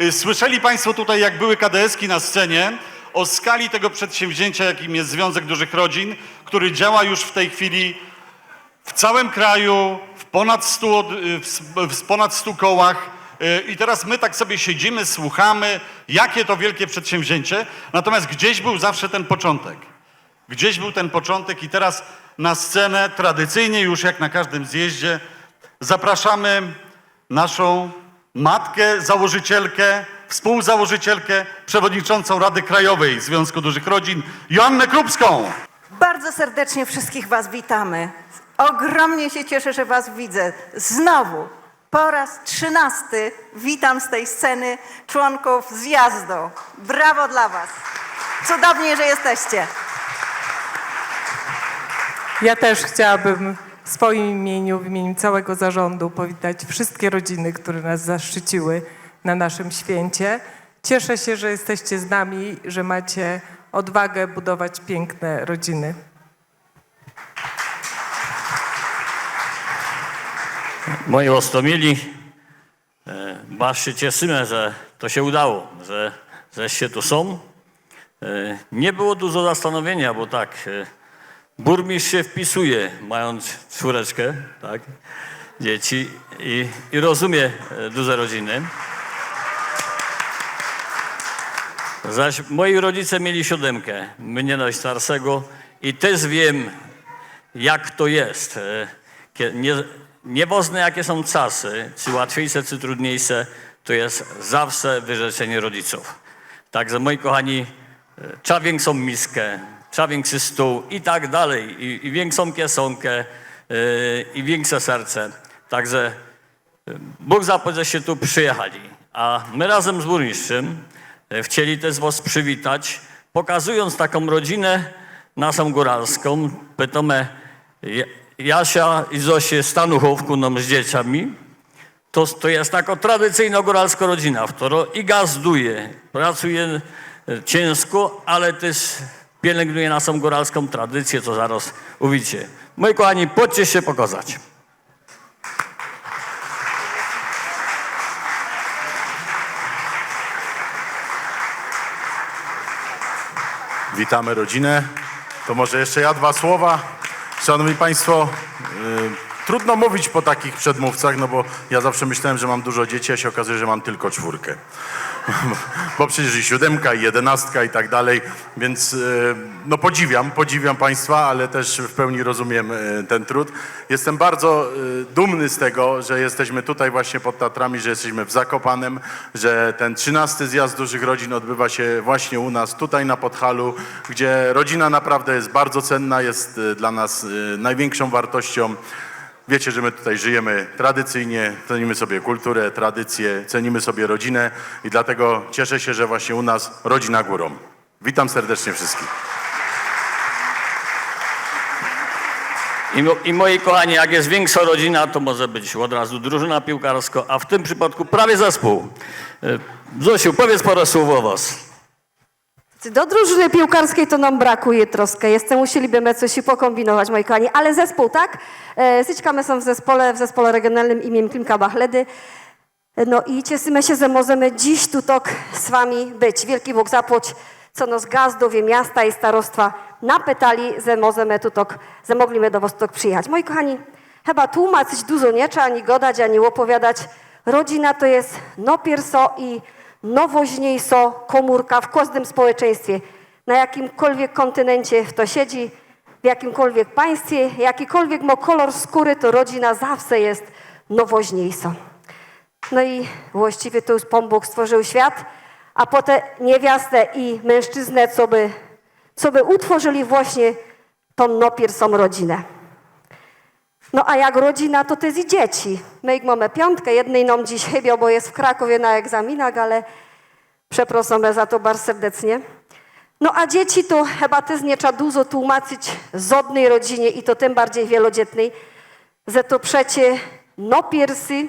Y, Słyszeli Państwo tutaj, jak były KDS-ki na scenie, o skali tego przedsięwzięcia, jakim jest Związek Dużych Rodzin, który działa już w tej chwili w całym kraju, w ponad 100, od- y, w ponad 100 kołach. Y, I teraz my tak sobie siedzimy, słuchamy, jakie to wielkie przedsięwzięcie, natomiast gdzieś był zawsze ten początek. Gdzieś był ten początek i teraz na scenę, tradycyjnie już jak na każdym zjeździe, zapraszamy naszą matkę, założycielkę, współzałożycielkę, przewodniczącą Rady Krajowej Związku Dużych Rodzin, Joannę Krupską. Bardzo serdecznie wszystkich Was witamy. Ogromnie się cieszę, że Was widzę. Znowu, po raz trzynasty witam z tej sceny członków zjazdu. Brawo dla Was. Cudownie, że jesteście. Ja też chciałabym w swoim imieniu, w imieniu całego zarządu powitać wszystkie rodziny, które nas zaszczyciły na naszym święcie. Cieszę się, że jesteście z nami, że macie odwagę budować piękne rodziny. Moi ostomili, e, bardzo się cieszymy, że to się udało, że żeście tu są. E, Nie było dużo zastanowienia, bo tak, e, burmistrz się wpisuje, mając czwóreczkę, tak, dzieci i, i rozumie e, duże rodziny. Zaś moi rodzice mieli siódemkę, mnie najstarszego i też wiem, jak to jest. E, Nie, nieważne jakie są czasy, czy łatwiejsze, czy trudniejsze, to jest zawsze wyrzeczenie rodziców. Także moi kochani, e, trzeba większą miskę, trzeba większy stół i tak dalej, i, i większą kiesonkę, e, i większe serce. Także e, Bóg zapłać, żeście tu przyjechali. A my razem z burmistrzem e, chcieli też was przywitać, pokazując taką rodzinę naszą góralską. Pytamy Ja- Jasia i Zosię Stanuchowku nam z dzieciami. To, to jest taka tradycyjna góralska rodzina, w której i gazduje, pracuje e, ciężko, ale też pielęgnuje naszą góralską tradycję, co zaraz uwidzicie. Moi kochani, podcie się pokazać. Witamy rodzinę. To może jeszcze ja dwa słowa. Szanowni Państwo, y, trudno mówić po takich przedmówcach, no bo ja zawsze myślałem, że mam dużo dzieci, a się okazuje, że mam tylko czwórkę. bo przecież i siódemka, i jedenastka i tak dalej, więc y, no podziwiam, podziwiam Państwa, ale też w pełni rozumiem y, ten trud. Jestem bardzo y, dumny z tego, że jesteśmy tutaj właśnie pod Tatrami, że jesteśmy w Zakopanem, że ten 13 zjazd dużych rodzin odbywa się właśnie u nas, tutaj na Podhalu, gdzie rodzina naprawdę jest bardzo cenna, jest dla nas największą wartością. Wiecie, że my tutaj żyjemy tradycyjnie, cenimy sobie kulturę, tradycję, cenimy sobie rodzinę i dlatego cieszę się, że właśnie u nas rodzina górą. Witam serdecznie wszystkich. I, mo- I moi kochani, jak jest większa rodzina, to może być od razu drużyna piłkarska, a w tym przypadku prawie zespół. E, Zosiu, powiedz parę słów o was. Do drużyny piłkarskiej to nam brakuje troszkę. Jeszcze musielibyśmy coś pokombinować, moi kochani. Ale zespół, tak? E, Syczkamy są w zespole, w zespole regionalnym imieniem Klimka Bachledy. No i cieszymy się, że możemy dziś tu tok z wami być. Wielki Bóg zapłoć, co nos gazdowie miasta i starostwa napytali, że możemy tu tok, że mogliśmy do was tok przyjechać. Moi kochani, chyba tłumaczyć dużo nie trzeba, ani godać, ani opowiadać. Rodzina to jest no pierso i nowoźniejso komórka w każdym społeczeństwie. Na jakimkolwiek kontynencie to siedzi, w jakimkolwiek państwie, jakikolwiek ma kolor skóry, to rodzina zawsze jest nowoźniejso. No i właściwie to już Pan Bóg stworzył świat, a potem niewiastę i mężczyznę, co by, co by utworzyli właśnie tą nopiersą rodzinę. No a jak rodzina, to też i dzieci. My ich mamy piątkę, jednej nam dziś chybią, bo jest w Krakowie na egzaminach, ale przepraszamy za to bardzo serdecznie. No a dzieci to chyba też nie trzeba dużo tłumaczyć z odnej rodzinie i to tym bardziej wielodzietnej, że to przecie no piersy,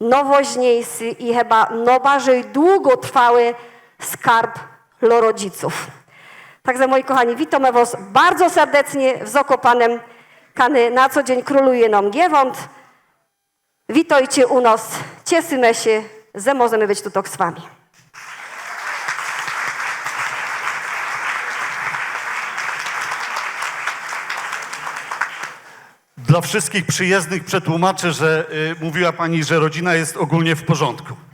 nowoźniejszy i chyba no bardziej długotrwały skarb dla rodziców. Także moi kochani, witamy Was bardzo serdecznie w Zakopanem. Kany na co dzień króluje nam Giewont. Witajcie u nas, cieszymy się, że możemy być tu z wami. Dla wszystkich przyjezdnych przetłumaczę, że y, mówiła pani, że rodzina jest ogólnie w porządku.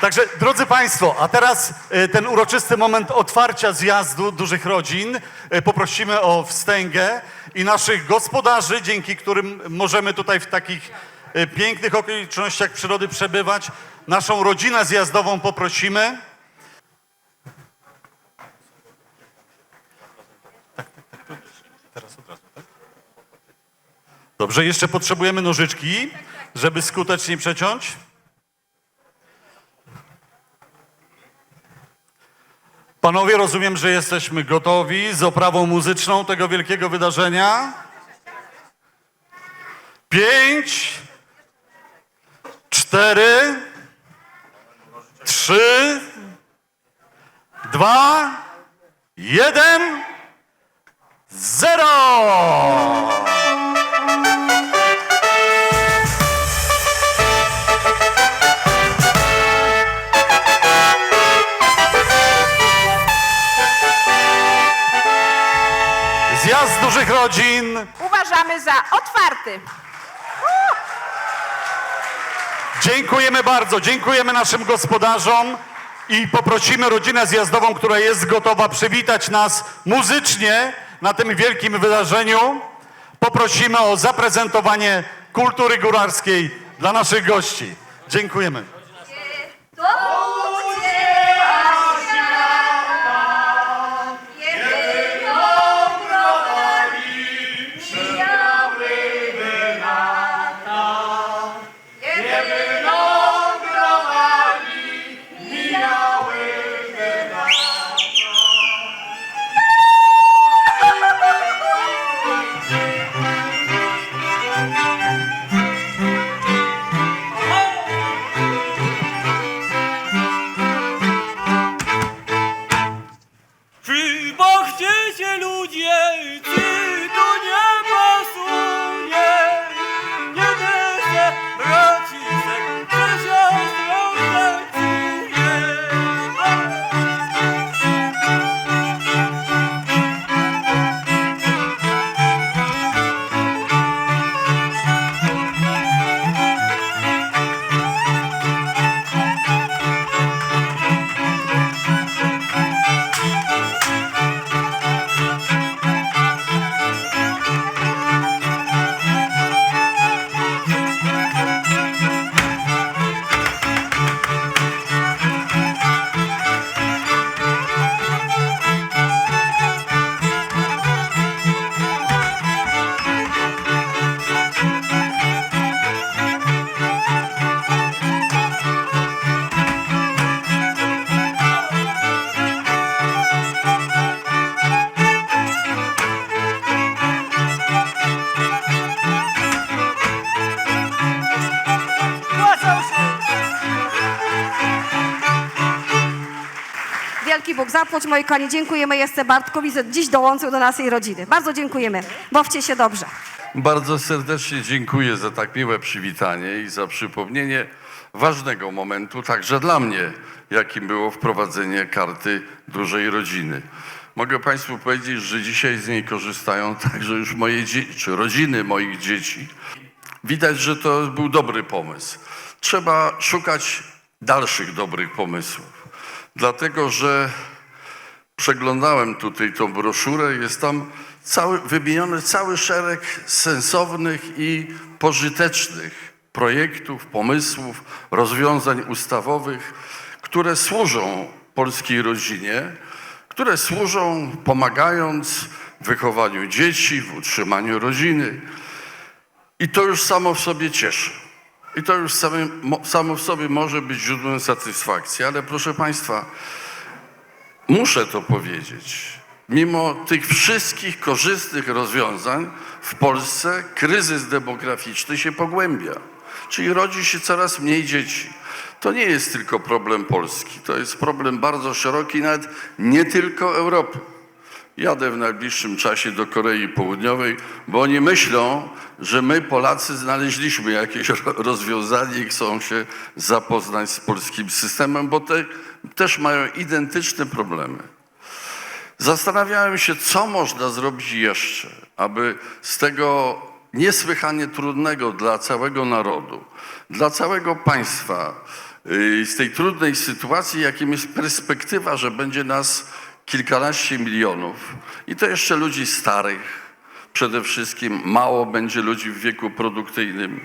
Także, drodzy Państwo, a teraz y, ten uroczysty moment otwarcia zjazdu dużych rodzin. Y, poprosimy o wstęgę i naszych gospodarzy, dzięki którym możemy tutaj w takich y, pięknych okolicznościach przyrody przebywać. Naszą rodzinę zjazdową poprosimy. Dobrze, jeszcze potrzebujemy nożyczki, żeby skutecznie przeciąć. Panowie, rozumiem, że jesteśmy gotowi z oprawą muzyczną tego wielkiego wydarzenia. Pięć, cztery, trzy, dwa, jeden, zero! Dużych rodzin. uważamy za otwarty. Dziękujemy bardzo. Dziękujemy naszym gospodarzom i poprosimy rodzinę zjazdową, która jest gotowa przywitać nas muzycznie na tym wielkim wydarzeniu. Poprosimy o zaprezentowanie kultury góralskiej dla naszych gości. Dziękujemy. Zapłać, moi kochani. Dziękujemy jeszcze Bartkowi, że dziś dołączył do naszej rodziny. Bardzo dziękujemy. Bawcie się dobrze. Bardzo serdecznie dziękuję za tak miłe przywitanie i za przypomnienie ważnego momentu, także dla mnie, jakim było wprowadzenie karty dużej rodziny. Mogę Państwu powiedzieć, że dzisiaj z niej korzystają także już moje dzieci, czy rodziny moich dzieci. Widać, że to był dobry pomysł. Trzeba szukać dalszych dobrych pomysłów, dlatego że przeglądałem tutaj tą broszurę, jest tam cały, wymieniony cały szereg sensownych i pożytecznych projektów, pomysłów, rozwiązań ustawowych, które służą polskiej rodzinie, które służą pomagając w wychowaniu dzieci, w utrzymaniu rodziny. I to już samo w sobie cieszy. I to już samo w sobie może być źródłem satysfakcji. Ale proszę Państwa, Muszę to powiedzieć. Mimo tych wszystkich korzystnych rozwiązań w Polsce kryzys demograficzny się pogłębia. Czyli rodzi się coraz mniej dzieci. To nie jest tylko problem Polski, to jest problem bardzo szeroki, nawet nie tylko Europy. Jadę w najbliższym czasie do Korei Południowej, bo oni myślą, że my Polacy znaleźliśmy jakieś ro- rozwiązanie i chcą się zapoznać z polskim systemem, bo te też mają identyczne problemy. Zastanawiałem się, co można zrobić jeszcze, aby z tego niesłychanie trudnego dla całego narodu, dla całego państwa, yy, z tej trudnej sytuacji, jakim jest perspektywa, że będzie nas kilkanaście milionów i to jeszcze ludzi starych, przede wszystkim mało będzie ludzi w wieku produkcyjnym.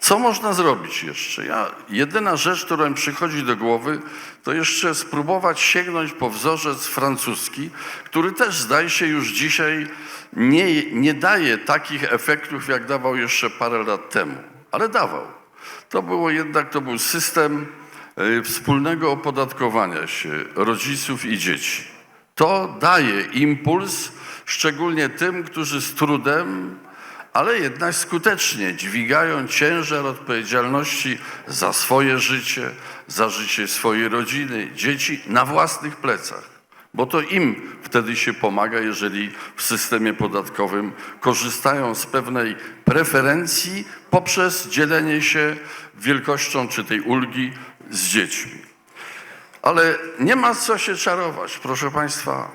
Co można zrobić jeszcze? Ja, jedyna rzecz, która mi przychodzi do głowy, to jeszcze spróbować sięgnąć po wzorzec francuski, który też zdaje się już dzisiaj nie, nie daje takich efektów, jak dawał jeszcze parę lat temu, ale dawał. To było jednak, to był system e, wspólnego opodatkowania się rodziców i dzieci. To daje impuls, szczególnie tym, którzy z trudem ale jednak skutecznie dźwigają ciężar odpowiedzialności za swoje życie, za życie swojej rodziny, dzieci na własnych plecach. Bo to im wtedy się pomaga, jeżeli w systemie podatkowym korzystają z pewnej preferencji poprzez dzielenie się wielkością czy tej ulgi z dziećmi. Ale nie ma co się czarować, proszę Państwa.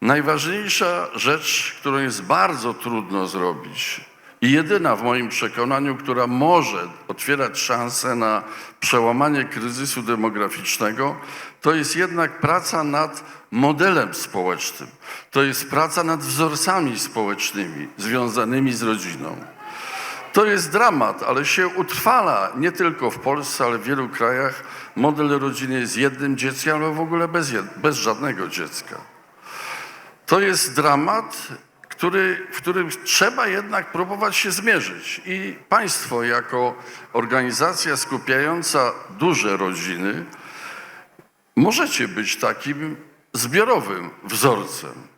Najważniejsza rzecz, którą jest bardzo trudno zrobić i jedyna w moim przekonaniu, która może otwierać szansę na przełamanie kryzysu demograficznego, to jest jednak praca nad modelem społecznym. To jest praca nad wzorcami społecznymi związanymi z rodziną. To jest dramat, ale się utrwala nie tylko w Polsce, ale w wielu krajach. Model rodziny z jednym dzieckiem, ale w ogóle bez, bez żadnego dziecka. To jest dramat, który, w którym trzeba jednak próbować się zmierzyć. I państwo, jako organizacja skupiająca duże rodziny, możecie być takim zbiorowym wzorcem.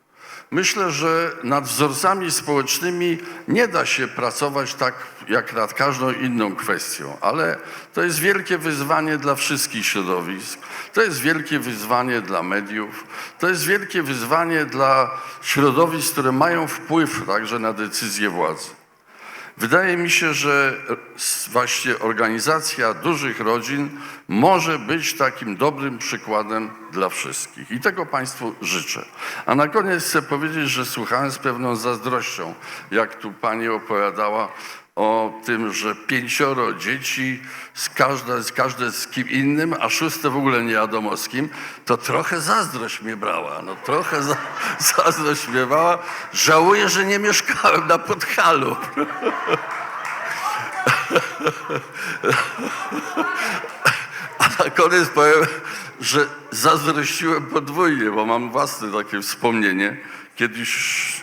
Myślę, że nad wzorcami społecznymi nie da się pracować tak jak nad każdą inną kwestią, ale to jest wielkie wyzwanie dla wszystkich środowisk, to jest wielkie wyzwanie dla mediów, to jest wielkie wyzwanie dla środowisk, które mają wpływ także na decyzje władzy. Wydaje mi się, że właśnie organizacja dużych rodzin może być takim dobrym przykładem dla wszystkich. I tego Państwu życzę. A na koniec chcę powiedzieć, że słuchałem z pewną zazdrością, jak tu Pani opowiadała o tym, że pięcioro dzieci, z każde, z każde z kim innym, a szóste w ogóle nie wiadomo z kim, to trochę zazdrość mnie brała. No trochę za, zazdrość mnie brała. Żałuję, że nie mieszkałem na Podhalu. A na koniec powiem, że zazdrościłem podwójnie, bo mam własne takie wspomnienie. Kiedyś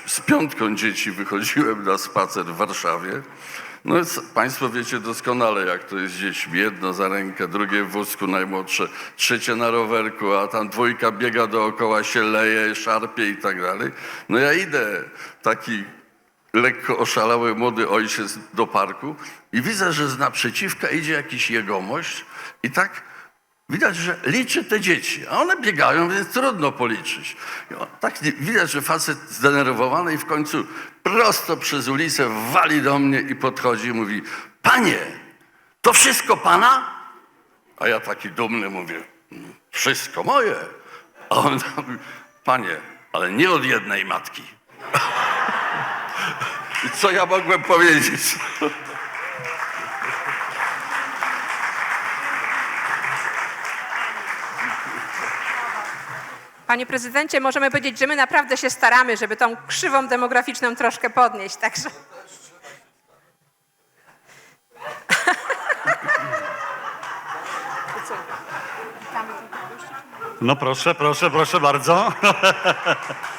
z piątką dzieci wychodziłem na spacer w Warszawie. No Państwo wiecie doskonale, jak to jest z. Jedno za rękę, drugie w wózku najmłodsze, trzecie na rowerku, a tam dwójka biega dookoła, się leje, szarpie i tak dalej. No ja idę, taki lekko oszalały młody ojciec do parku i widzę, że z naprzeciwka idzie jakiś jegomość i tak widać, że liczy te dzieci, a one biegają, więc trudno policzyć. Tak widać, że facet zdenerwowany i w końcu prosto przez ulicę wali do mnie i podchodzi i mówi, panie, to wszystko pana? A ja taki dumny mówię, "Mm, wszystko moje. A on mówi, panie, ale nie od jednej matki. I co ja mogłem powiedzieć? Panie prezydencie, możemy powiedzieć, że my naprawdę się staramy, żeby tą krzywą demograficzną troszkę podnieść, także... No proszę, proszę, proszę bardzo.